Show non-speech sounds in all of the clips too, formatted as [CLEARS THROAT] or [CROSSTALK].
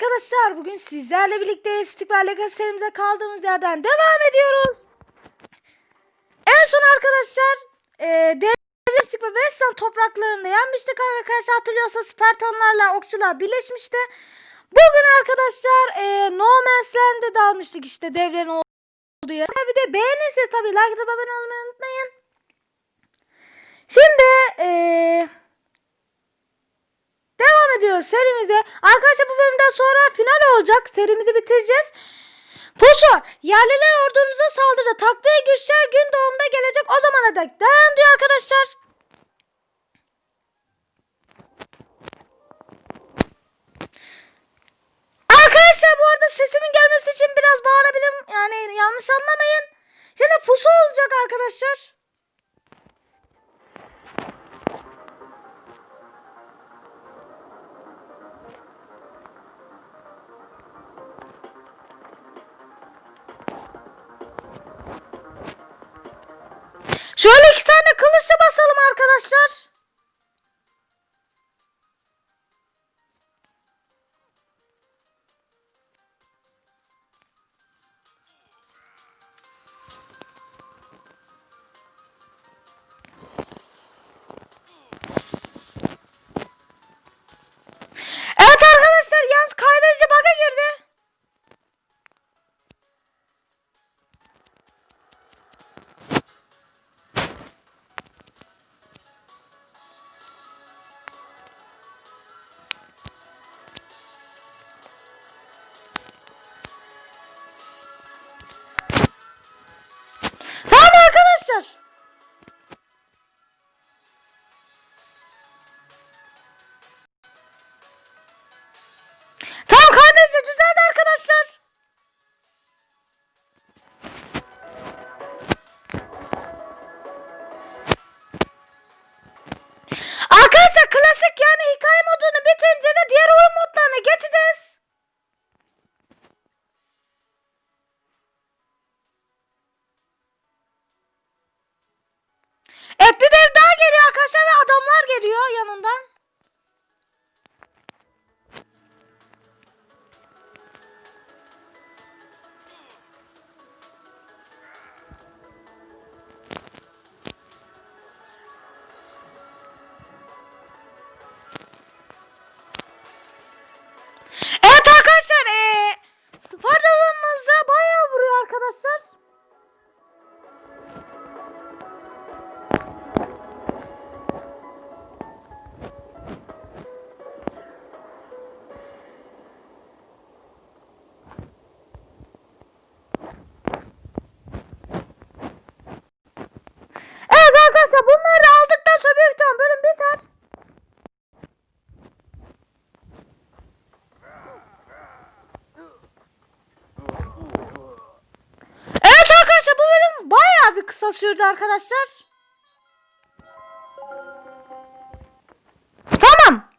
arkadaşlar bugün sizlerle birlikte İstikbal Legacy serimize kaldığımız yerden devam ediyoruz. En son arkadaşlar e, devletlik ve Westland topraklarında yenmiştik arkadaşlar hatırlıyorsa Spartanlarla okçular birleşmişti. Bugün arkadaşlar e, No Man's Land'e dalmıştık işte devlerin olduğu yer. Bir de beğenirseniz tabii like atıp abone olmayı unutmayın. Şimdi eee Devam ediyoruz serimize. Arkadaşlar bu sonra final olacak. Serimizi bitireceğiz. Pusu, yerliler ordunuza saldırdı. Takviye güçler gün doğumda gelecek. O zamana dek dayan diyor arkadaşlar. Arkadaşlar bu arada sesimin gelmesi için biraz bağırabilirim. Yani yanlış anlamayın. Şimdi pusu olacak arkadaşlar. Şöyle iki tane kılıçla basalım arkadaşlar. Geliyor yanından. Arkadaşlar. Tamam.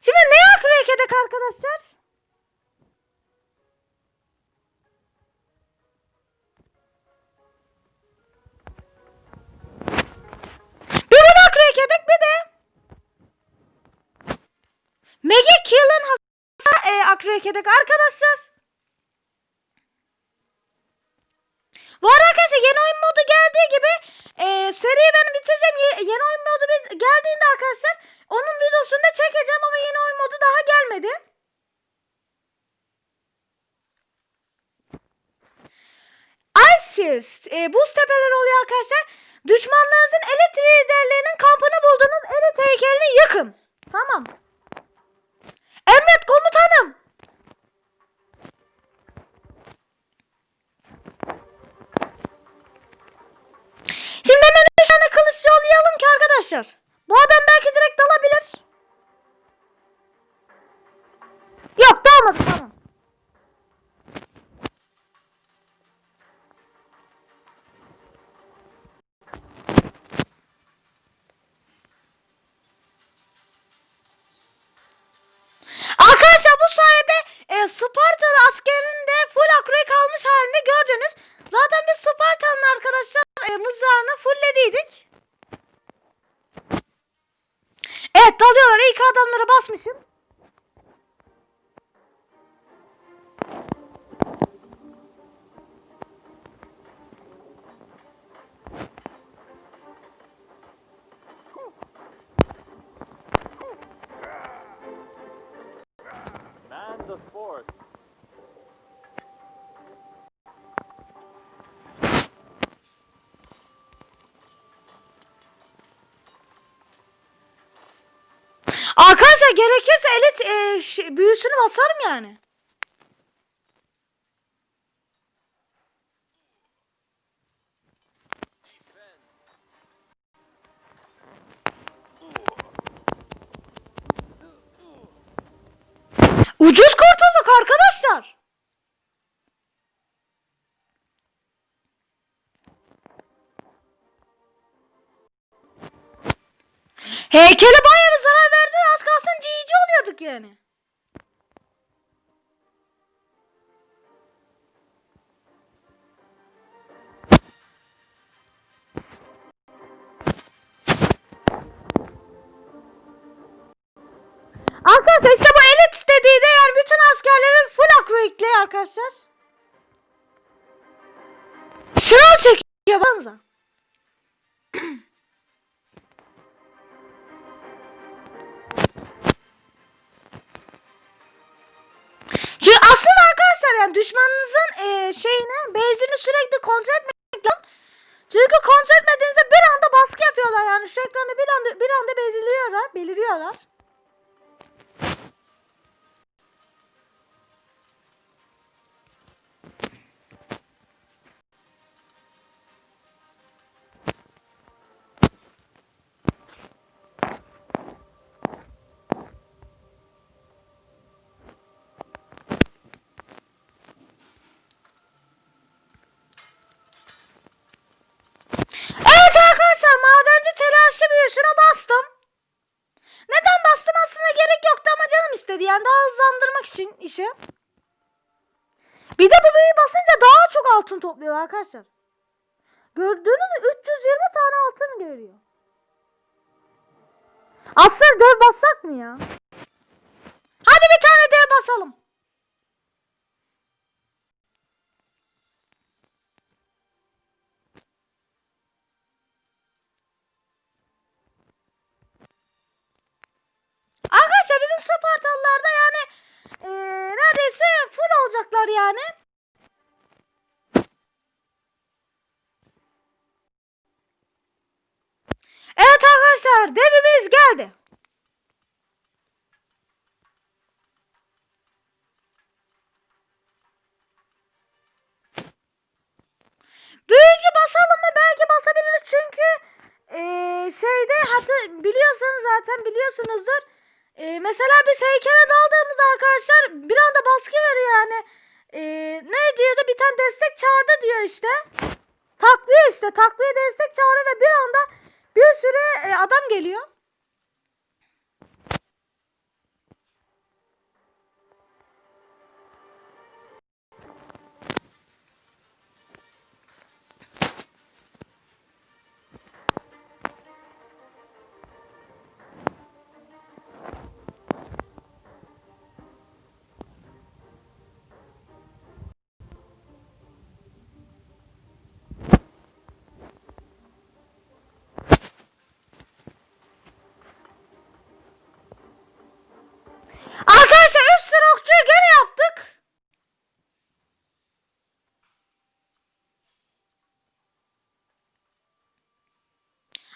Şimdi ne hareket edek arkadaşlar? Mega Kill'ın hasarı e, akroyak edek arkadaşlar. Bu arada arkadaşlar yeni oyun modu geldiği gibi e, seriyi ben bitireceğim. Ye- yeni oyun modu geldiğinde arkadaşlar onun videosunu da çekeceğim ama yeni oyun modu daha gelmedi. Isis e, buz tepeleri oluyor arkadaşlar. Düşmanlarınızın elit liderlerinin kampını buldunuz. Elit heykelini yakın. Tamam. Emret komutanım. Arkadaşlar. Bu adam belki direkt dalabilir. Yok dalmadı tamam. Arkadaşlar bu sayede e, Spartalı askerinin de full akroya kalmış halinde gördünüz. Zaten biz Spartan'ın arkadaşlar e, mızrağını fulllediydik. Dalıyorlar. İlk adamlara basmışım. Arkadaşlar gerekirse elit e, büyüsünü basarım yani. Ucuz kurtulduk arkadaşlar. Heykele bayağı oluyorduk yani. Arkadaşlar işte bu elit dediği de yani bütün askerlerin full akroikli arkadaşlar. Sınav çekiyor baksanıza. [CLEARS THROAT] aslında arkadaşlar yani düşmanınızın eee şeyine benzini sürekli kontrol etmek. Çünkü kontrol etmediğinizde bir anda baskı yapıyorlar yani şu ekranda bir anda bir anda belirliyorlar, beliriyorlar. Hızlandırmak için işi. Bir de bu büyüyü basınca daha çok altın topluyor arkadaşlar. Gördüğünüz gibi 320 tane altın görüyor. Aslında dev bassak mı ya? Hadi bir tane dev basalım. Yani. Evet arkadaşlar devimiz geldi. Büyücü basalım mı? Belki basabiliriz çünkü eee, şeyde hatı biliyorsanız zaten biliyorsunuzdur. Eee, mesela biz heykele daldığımızda arkadaşlar bir anda baskı veriyor Eee, ne diyordu? Bir tane destek çağırdı diyor işte. Takviye işte. Takviye destek çağırıyor ve bir anda bir sürü e, adam geliyor.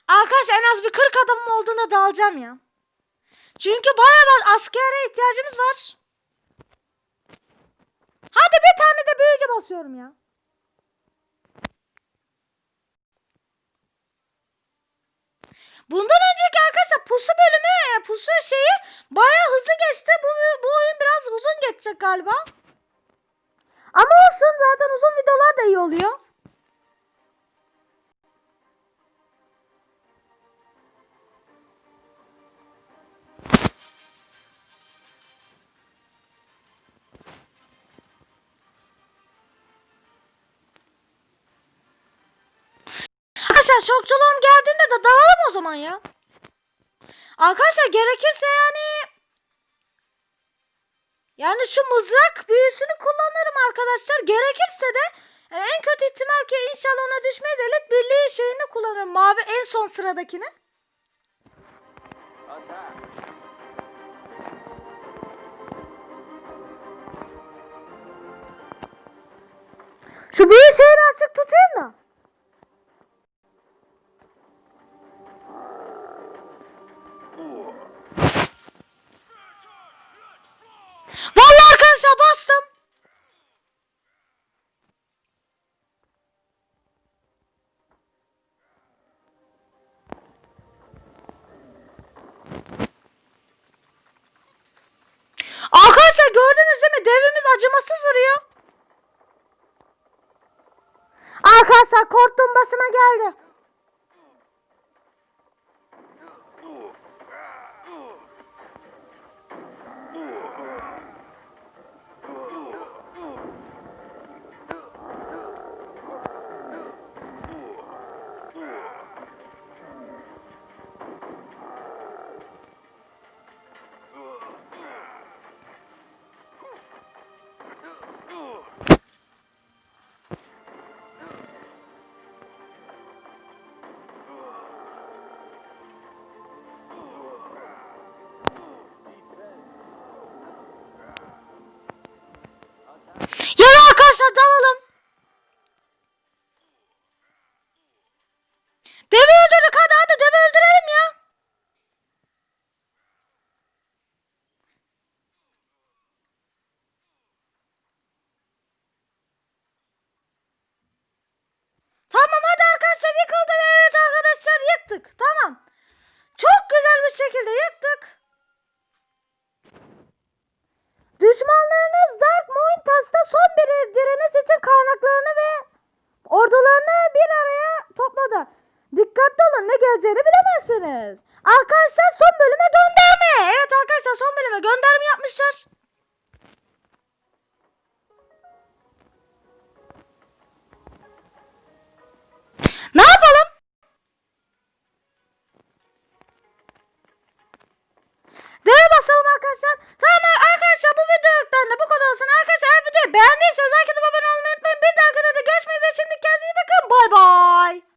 Arkadaşlar en az bir 40 adamım olduğunda dağılacağım ya. Çünkü bayağı askere ihtiyacımız var. Hadi bir tane de büyücü basıyorum ya. Bundan önceki arkadaşlar pusu bölümü, e, pusu şeyi bayağı hızlı geçti. Bu, bu oyun biraz uzun geçecek galiba. Ama olsun zaten uzun videolar da iyi oluyor. Şokçuluğum geldiğinde de dalalım o zaman ya. Arkadaşlar gerekirse yani yani şu mızrak büyüsünü kullanırım arkadaşlar. Gerekirse de yani en kötü ihtimal ki inşallah ona düşmeyiz. Elit birliği şeyini kullanırım. Mavi en son sıradakini. Şu büyü şeyini açık tutayım da. Acımasız vuruyor. Arkadaşlar korktuğum başıma geldi. misiniz? Arkadaşlar son bölüme gönderme. Evet arkadaşlar son bölüme gönderme yapmışlar. Ne yapalım? Deve basalım arkadaşlar. Tamam arkadaşlar bu videodan da bu kadar olsun. Arkadaşlar videoyu beğendiyseniz like atıp abone olmayı unutmayın. Bir dakika da görüşmek üzere. Şimdi kendinize iyi bakın. Bay bay.